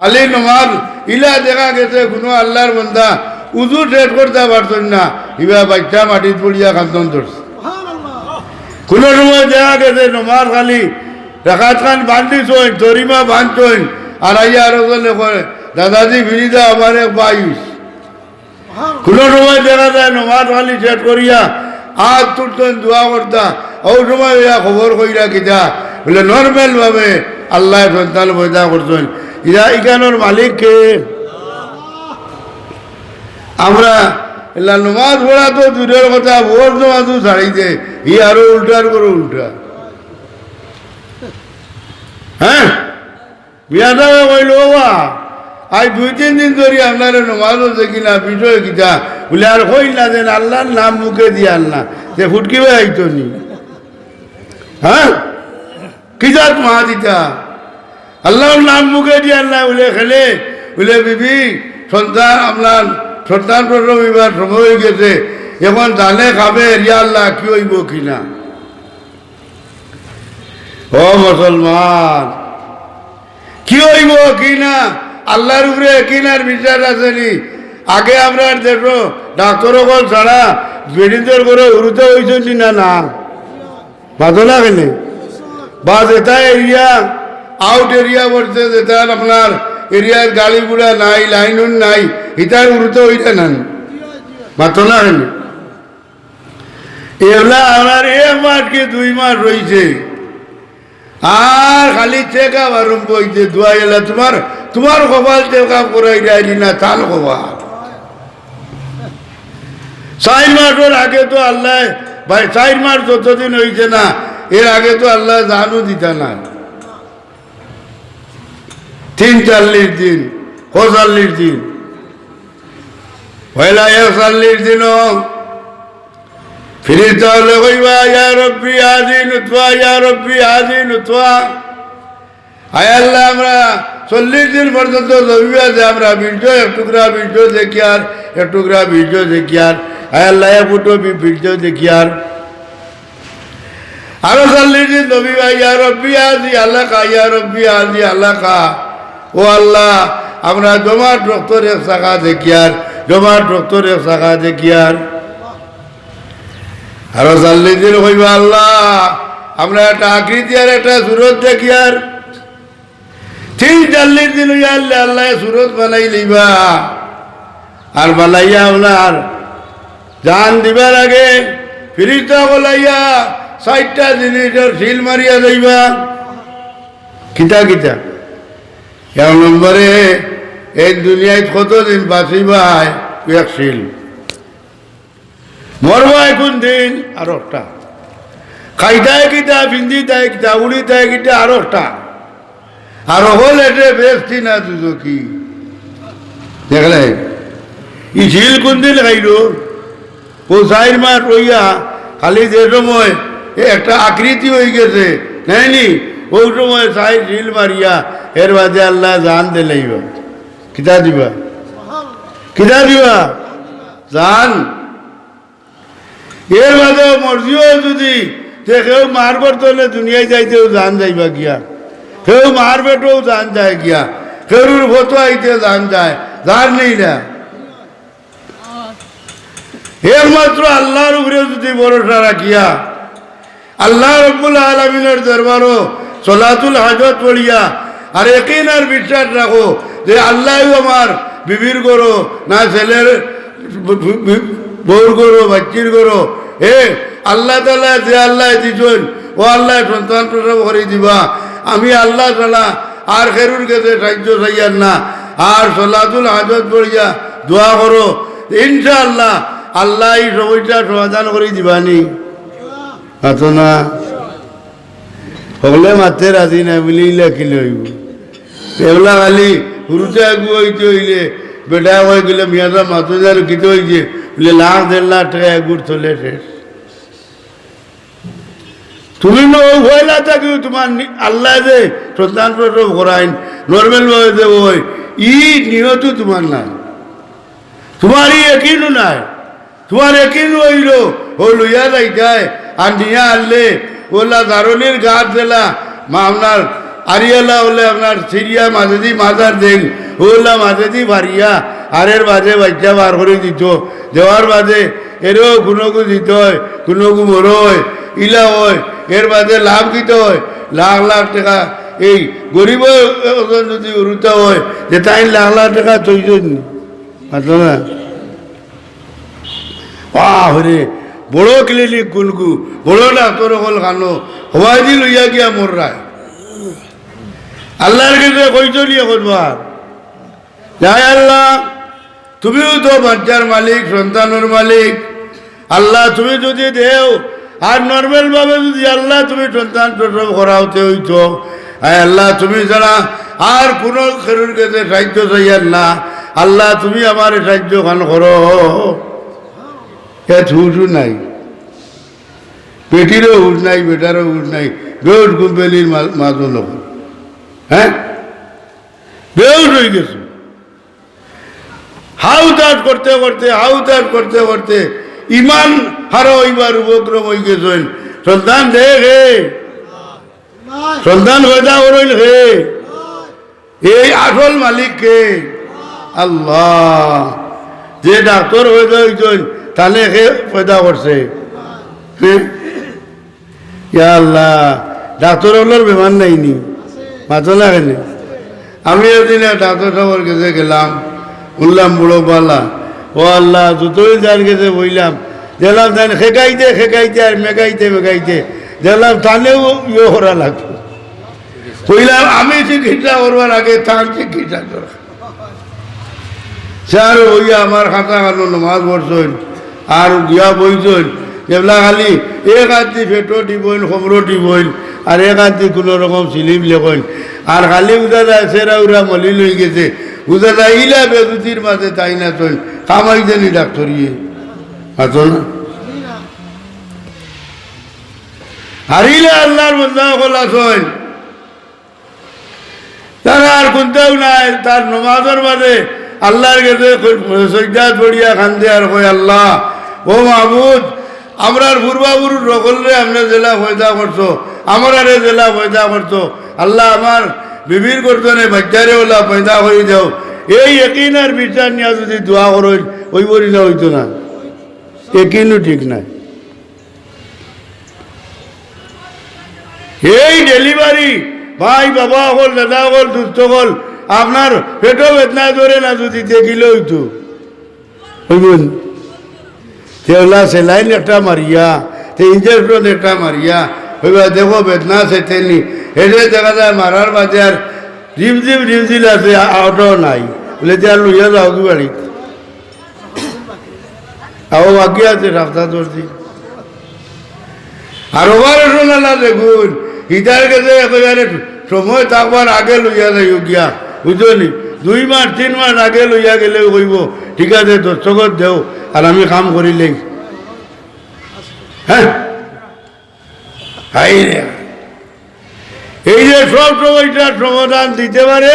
খালি নমাজ ইলা দেখা গেছে, কোনো আল্লাহর বন্ধা উজু ঠেট করতে পারছেন না। ইবা বাচ্চা মাটিত পড়িয়া কান্দন ধরছে কোনো সময় দেখা গেছে নমাজ খালি রাখাত খান বান্ধিছইন তরিমা বান্ধছইন আর আইয়া আরও করে দাদাজি ফিরিদা আমার এক বাইশ কোনো সময় দেখা যায় নমাজ খালি শেষ করিয়া হাত তুলতেন দোয়া করতা ও সময় খবর কইরা কিতা বলে নর্মাল ভাবে আল্লাহ সন্তান পয়দা করছেন ইরা ইখানোর মালিক কে? আমরা নমাজ পড়া তো দূরের কথা, ভোর নমাজও ছাড়িতে ই আরও উল্টার করে উল্টা। হ্যাঁ? বিয়াটা কইল বা আজ দুই, তিন দিন ধরে আপনার নমাজও দেখি না বিষয় কিতা বলে, আর কই না যেন আল্লাহর নাম মুখে দিয়ে আল্লাহ যে ফুটকিবে আইতো নি। হ্যাঁ? কিজাত মা দিতা আল্লাহর নাম মুখে দিয়ে আল্লাহ উলে খেলে। উলে বিবি, সন্তান আপনার, সন্তান প্রসব এবার সময় হয়ে গেছে। এখন জানে খাবে রিয়া আল্লাহ, কি হইব কিনা ও মুসলমান, কি হইব কি না? আল্লাহর উপরে কিনার বিচার আছে নি। আগে আমরা দেখো ডাক্তার কল ছাড়া মেডিকেল করে উড়তে হয়েছেন না না বাধো না? গেলে বা যেটা এরিয়া আউট এরিয়া বলছে যেটা আপনার এরিয়ার গাড়ি গুড়া নাই লাইন নাই ইটার উড়তে হইতে না বাধো না গেলে এগুলা আমার এক মাস কি দুই মাস রয়েছে আর খালি চেক আপ আরম্ভ হইতে দোয়া এলা তোমার তোমার কপাল চেক আপ করাই যায়নি না, তার কপাল। চার মাসের আগে তো আল্লাহ, ভাই, চার মাস যতদিন হইছে না, এর আগে তো আল্লাহ জানু দিতা না তিন চল্লিশ দিন, পঁয়তাল্লিশ দিন। পয়লা একচল্লিশ দিনও ফিরিতে হলে কইবা, ইয়া রব্বি, আজি নুতবা, ইয়া রব্বি, আজি নুতবা। আয় আল্লাহ, আমরা চল্লিশ দিন পর্যন্ত জমিবা যে আমরা বীর্য এক টুকরা বীর্য দেখি আর, এক টুকরা বীর্য দেখি আর। আয় আল্লাহ, এক ফুটো বীর্য দেখি আর। আরও চল্লিশ দিন জমিবা ইয়া রব্বি, আজি আল্লাহ কা ইয়া রব্বি, আজি আল্লাহ কা ও আল্লাহ আমরা রক্তর এক শাখা দেখি আর? জমাট রক্তর এক শাখা দেখি আর? চল্লিশ দিন হইব আল্লাহ, আমরা একটা আকৃতি আর একটা সুরত দেখি আর। তিন চল্লিশ দিন হইয়া আল্লাহ আল্লাহ সুরত বানাই লইবা। আর বানাইয়া আপনার জান দিবার আগে ফিরিতা বলাইয়া ষাটটা জিনিসের শিল মারিয়া লইবা। কিতা কিতা? এক নম্বরে, এই দুনিয়ায় কতদিন বাঁচিবাই এক শিল। মরবাই কোন দিন? আর একটা। খাইতায় কিতা, পিন্দিতায় কিতা, উড়িতায় কিতা, আর একটা। আর হল এটে বেশি না তুজো কি দেখলে, ই ঝিল কোন দিন খাইল? চার মাস রইয়া, খালি যে সময় একটা আকৃতি হয়ে গেছে নাইনি ওই সময় চাই ঝিল মারিয়া এর বাদে আল্লাহ জান দিলেইব কিতা দিবা? কিতা দিবা? জান। এর বাদে মর্জিও যদি তে কেউ মার করতে হলে দুনিয়ায় যাইতেও জান যাইবা গিয়া। কেউ মার বেটেও জান যায় গিয়া। কেউর ভতো আইতে জান যায়। জান নেই না? একমাত্র আল্লাহর উপরে যদি ভরসা রাখিয়া আল্লাহ রব্বুল আলমিনের দরবারও সলাতুল হাজত পড়িয়া আর একই আর বিশ্বাস রাখো যে আল্লাহ আমার বিবির করো না ছেলের বউর করো বাচ্চির করো হে, আল্লাহ তালা যে আল্লাহ দিছন ও আল্লাহ সন্তান প্রসব করে দিবা। আমি আল্লাহ তালা আর খেরুর কাছে সাহায্য চাইয়ার না। আর সলাতুল হাজত পড়িয়া দোয়া করো। ইনশাআল্লাহ আল্লাহ আল্লাহ এই সময়টা সমাধান করে দিবানি। আতো না। সকলে মাতে রাজি না মিলিলে কিলে হইব আগু হইতে হইলে বেটা হয়ে গেলে মিয়াদা মাতো যার কিতে হইছে? বলে, লাখ দেড় লাখ টাকা এগুর চলে তুমি হইলা থাকি, তোমার আল্লাহ যে সন্তান প্রসব করাইন। নর্মাল ভাবে ওই ই নিয়ত তোমার নাই। তোমার ই একিনও নাই। তোমার একিন হইল। ও লইয়া যাইতায়, আর নিয়া আনলে, ওলা দারণের গাছ দিলা মা আপনার আরিয়ালা হলে আপনার সিরিয়া মাঝেদি মাজার দেন ওলা মাঝেদি ভারিয়া আর এর মাঝে বাচ্চা বার করে দিত। দেওয়ার মাঝে এরও কোনোকু দিত হয় কোনোকু মরো হয়, ইলা হয়, এর বাজে লাভ দিতে হয়। লাখ লাখ টাকা, এই গরিব যদি উরুতে হয়, যে তাই লাখ লাখ টাকা মাত্র না? বাহরে, বড় ক্লিনিক কুলকু বড় ডাক্তর হল খানো হওয়াই দি লইয়া গিয়া মোর রায় আল্লাহর কাছে কইতো নিয়ে করবার যাই আল্লাহ, তুমিও তো বাচ্চার মালিক, সন্তানের মালিক। আল্লাহ, তুমি যদি দেও, আর নর্মাল ভাবে যদি আল্লাহ তুমি সন্তান প্রসব করাওতে হইতো, আয় আল্লাহ, তুমি ছাড়া আর কোনো খেরুর কাছে সাহায্য চাইয়ার না, আল্লাহ, তুমি আমার সাহায্য খান করো। এ হুসু নাই। পেটিরও হুস নাই, বেটারও হুস নাই বেউট কুম্পেলির মাঝো লোক। হ্যাঁ? বেউট হয়ে গেছে। হাউ তাট করতে করতে হাউ তাট করতে করতে ইমান হারো ইবার উপক্রম হয়ে গেছেন সন্তান দে হে সন্তান হয়দা করইল হে এই আসল মালিক কে? আল্লাহ। যে ডাক্তার হয়ে হয়েছেন তাহলে হে পয়দা করছে? আল্লাহ, ডাক্তার হলোর বেমার নাইনি মাথা লাগেনি আমি একদিন ডাক্তার সাহেবের কাছে গেলাম উঠলাম বুড়ো পালা, ও আল্লাহ, যতই যার কাছে বইলাম দেখলাম তাই খেকাইতে খেকাইতে আর মেকাইতে মেকাইতে দেখলাম তানেও ইয়ে করা লাগতো কইলাম আমি চিকিৎসা করবার আগে তার চিকিৎসা করা। স্যার, ওই আমার খাতা খানো, নমাজ পড়ছেন, আর গিয়া বইছেন যেগুলা খালি এক আধি ফেটো দিবইন খবরও দিবইন আর এক আধি কোনো রকম সিলিম লেখইন আর খালি উদাদা সেরা উরা মলি লই গেছে। উদাদা ইলা বেদুতির মাঝে তাই না তৈন কামাই জানি ডাক্তরিয়ে আছো না? হারিলে আল্লাহর বন্ধা হল আসন তারা আর কোনটাও নাই। তার নমাজের মাঝে আল্লাহর কাছে সজ্জাত পড়িয়া খান্দে আর কই আল্লাহ ও মাহবুদ আমরার পূর্বাবুরুর রকলরে আমরা জেলা ফয়দা করছ আমার আরে জেলা ফয়দা করছ আল্লাহ আমার বিবির করতনে বাচ্চারে ওলা পয়দা হয়ে যাও। এই একিন আর বিচার নিয়ে যদি দোয়া করো ওই না হইতো না। একিনও ঠিক নাই। এই ডেলিভারি, ভাই, বাবা হল, দাদা হল, দুস্থ হল, আপনার পেটও বেদনা ধরে না যদি দেখিলে হইতো। হইবেন তেওলা সেলাইন একটা মারিয়া, তে ইঞ্জেকশন একটা মারিয়া হইবা দেখো বেদনা সে তেনি। হেঁটে দেখা যায় মারার বাজার রিম জিম রিম জিল আছে আউটও নাই। বলে যে আর লইয়া যাও কি বাড়ি আও বাকি আছে রাস্তা ধরছি আর ওভার শোনালা দেখুন ইটার কাছে একেবারে সময় থাকবার আগে লইয়া যাই গিয়া বুঝলি দুই মাস তিন মাস আগে লইয়া গেলে কইব ঠিক আছে দর্শকত দেও আর আমি কাম করিলেই হ্যাঁ এই যে সব সময়টার সমাধান দিতে পারে,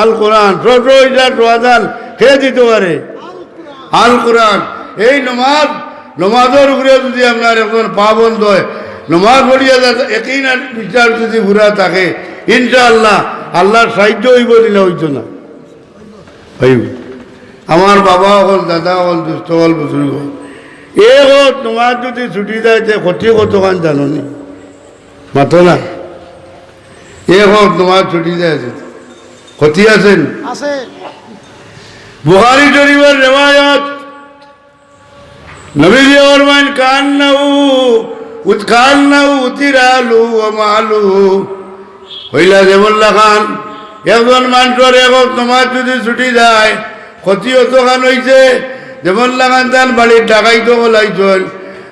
আল কোরআন, সব সময়টার সমাধান কে দিতে পারে? আল কোরআন। এই নমাজ, নমাজের উপরে যদি আপনার এখন পাবন্ধ হয়, নমাজ পড়িয়া একই না বিচার যদি ঘুরা থাকে, ইনশাআল্লাহ আল্লাহর সাহায্য হইব দিলে হইতো না। আমার বাবা হল দাদা হল দুস্থ হল বুজুর্গ এ তোমার যদি ছুটি যায় তে ক্ষতি কতখান জানো নি মাতো না। এ হোক তোমার ছুটি যায় ক্ষতি আছেন আছে। বুহারি শরীফের রেওয়ায়ত। নবীজি ফরমান কান্নাহু উত কান্নাহু উতিরালু ওয়া মালু। হইলা জেবুল্লাহ খান একজন মানুষের একক তোমার যদি ছুটি যায় ক্ষতি অতখান হইছে? জেবুল্লাহ খান তার বাড়ির ডাকাইতো বলাইছেন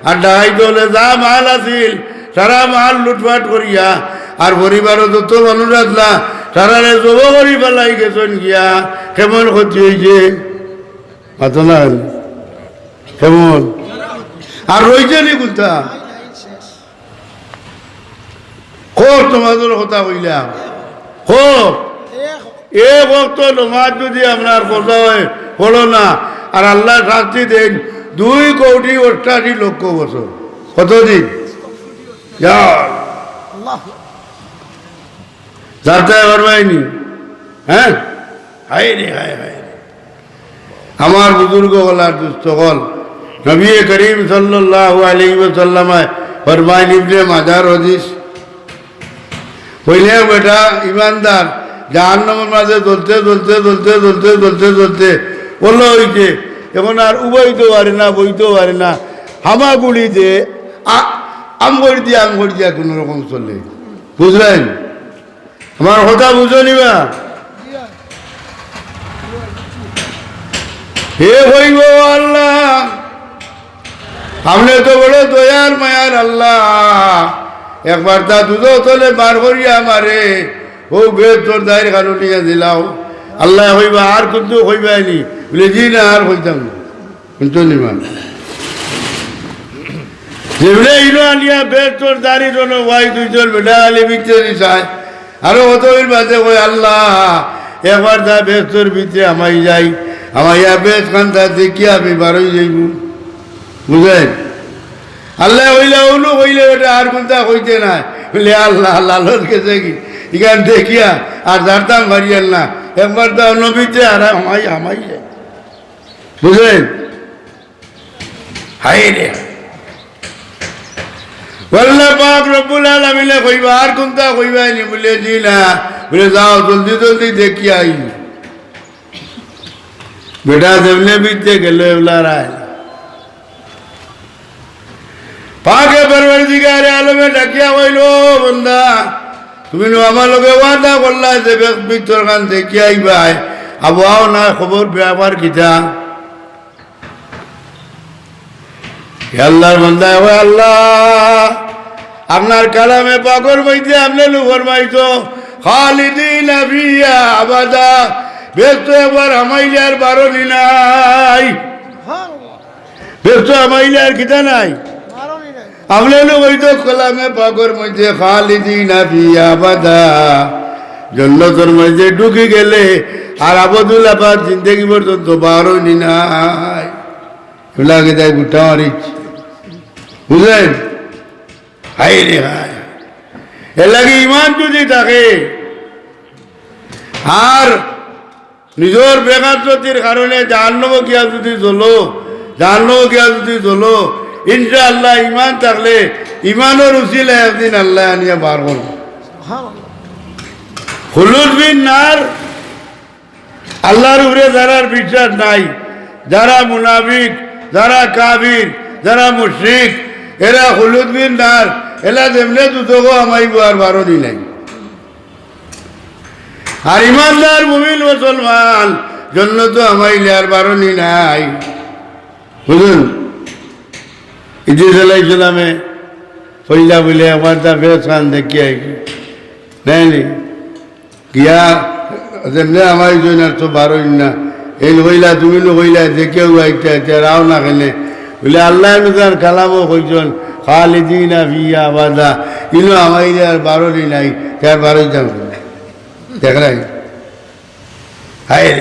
আর ডাকাইতো হলে যা মাল আছিল, সারা মাল লুটপাট করিয়া, আর পরিবারও যত মানুষ আসলা সারারে জব করি পেলাই গেছেন গিয়া। কেমন ক্ষতি হয়েছে মাতো কেমন? আর রয়েছে নি কোনটা? খোর তোমাদের কথা কইলাম। খোর এ ভক্ত নমাজ যদি আপনার কথা হয় হলো না। আর আল্লাহ শাস্তি দেন। দুই কোটি অষ্টাশি লক্ষ বছর। কতদিন যা আল্লাহ যাতে পারবাইনি হ্যাঁ হায়? রে হায় হায়। আমার বুজুর্গ নবী করিম ফরমাইন ইবনে মাজার হদিস। বেটা ইমানদার জাহান্নামের মাঝে চলতে চলতে চলতে চলতে চলতে চলতে বলল হইছে এখন আর উবইতেও পারে না, বইতেও পারে না। হামাগুড়ি দিয়ে আ- আম করে দিয়ে আম করে দিয়া কোনো রকম চলে। বুঝলেন? আমার কথা বুঝো নিবা হে হইব আল্লাহ, আপনি তো বড় দয়ার, মায়ার আল্লাহ। একবার তা দুধ তলে বার করিয়া মারে ও বেদ তোর দায়ের কারণিয়া দিলাও। আল্লাহ হইবা, আর কিন্তু হইবাইনি বলে, জি না, আর হইতাম না। কিন্তু নিমান যেগুলো ইনো আনিয়া বেদ তোর দাড়ি তোর ওয়াই বিচ্ছে চায় আরও অত বাজে কই আল্লাহ একবার তা বেদ তোর ভিতরে আমাই যাই আমাইয়া বেদ খান্তা দেখিয়া আমি বারোই যাইব। আল্লাহ হইলে অনু হইলে ওটা আর কোনটা হইতে না বলে, আল্লাহ, লালন গেছে কি? এখান দেখিয়া আর জানতাম বাড়িয়াল না। একবার তো নবীতে আর আমাই আমাই যায় বুঝলেন হাই রে বললে পাক রব্বুল আলামিনে কইবা আর কোনটা কইবাই নি বলে জি না বলে যাও জলদি জলদি দেখি আই বেটা দেবলে বিতে গেল এগুলা রায় পাকে পরবর্তীকারে আলমে ডাকিয়া কইল বন্দা তুমি নো আমার লগে ওয়াদা করলা যে ভিতর খান দেখি আইবাই আবহাও না খবর ব্যাপার কিতা হে আল্লাহর বন্দা, ও আল্লাহ, আপনার কালামে পাগর মধ্যে আপনি লুকর মাইতো খালিদিন আবিয়া আবাদা, ব্যস্ত একবার হামাইলে আর বারো নাই। ব্যস্ত হামাইলে আর কিতা নাই। আপনি লোক ওই তো কলামে পাগর মধ্যে খালিদিন আবিয়া আবাদা। জন্নতর মধ্যে ঢুকে গেলে আর আবদুল আবাদ জিন্দগি পর্যন্ত বারো নাই। এগুলাকে তাই গুটা মারিছি বুঝলেন? হাই রে হাই এর লাগে ইমান যদি থাকে আর নিজের বেকারতির কারণে জাহান্নব গিয়া যদি চলো জাহান্নব গিয়া যদি চলো ইনশা আল্লাহ ইমান থাকলে ইমানের উচিলে একদিন আল্লাহ আনিয়া বার করব হলুদ বিন নার আল্লাহর উপরে যারার বিশ্বাস নাই যারা মুনাফিক যারা কাবির যারা মুশ্রিক, এরা হলুদ বিন এলা যেমনে দুটোগো আমাইব আর বারো দিন নাই। আর ইমানদার মুমিন মুসলমান, জন্য তো আমাইলে আর বারো দিন নাই বুঝুন ইদি সালাইছিলামে পয়লা বলে, আমার তা ফেরত খান দেখি নাই গিয়া, যেমনে আমার জন্য তো বারো না এই হইলা তুমি নো হইলা, যে কেউ আইতে রাও না খেলে বলে, আল্লাহ নূর খেলাবো কইজন খালিদিনা ফিয়া বাদা। ইনো আমার আর বারো দিন নাই তার বারোই যান দেখ নাই? হায়